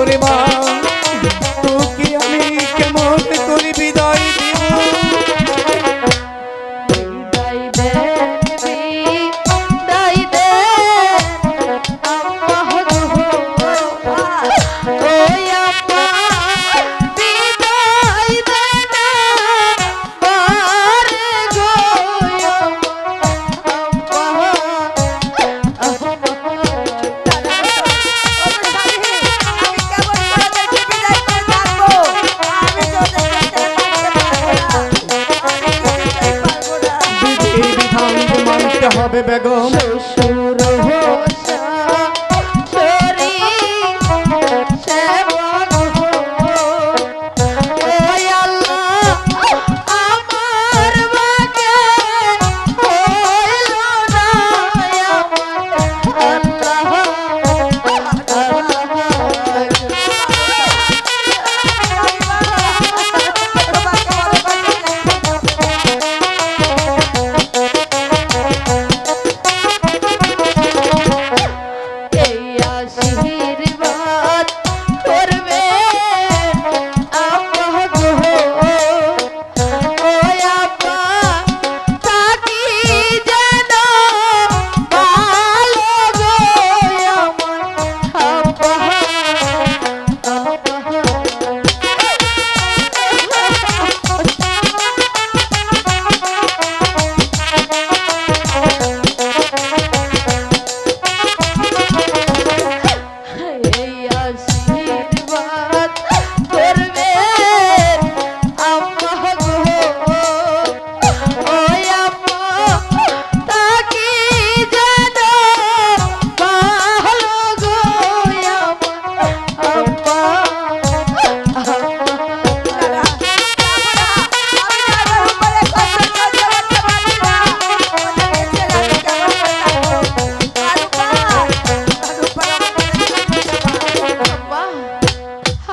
ওরে মা। বিধান যে বেগম।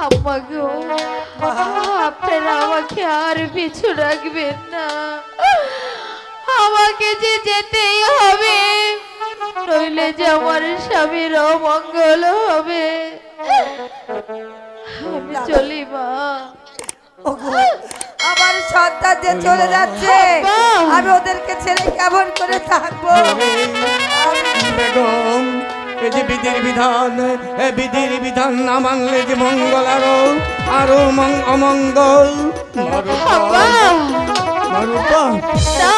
আম্মা গো আপনারা আমাকে আর পিছু রাখবেন না। আমাকে যে যেতেই হবে নইলে যে আমার স্বামীর অমঙ্গল হবে। আমি চলি মা। আমার সন্তান যে চলে যাচ্ছে আমি ওদেরকে ছেড়ে কেমন করে থাকব? বেগম এই যে বিধির বিধান এ বিধির বিধান না মানলে যে মঙ্গল আরও আরও অমঙ্গল। মারুপা। না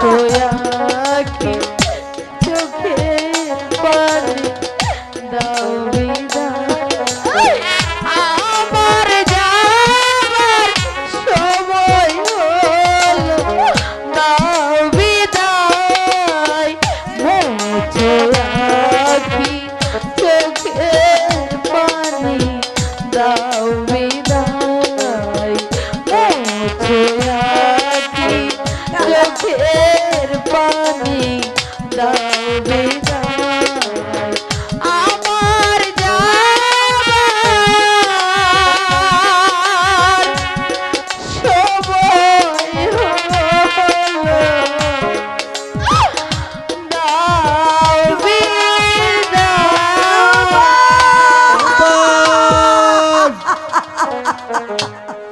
yeah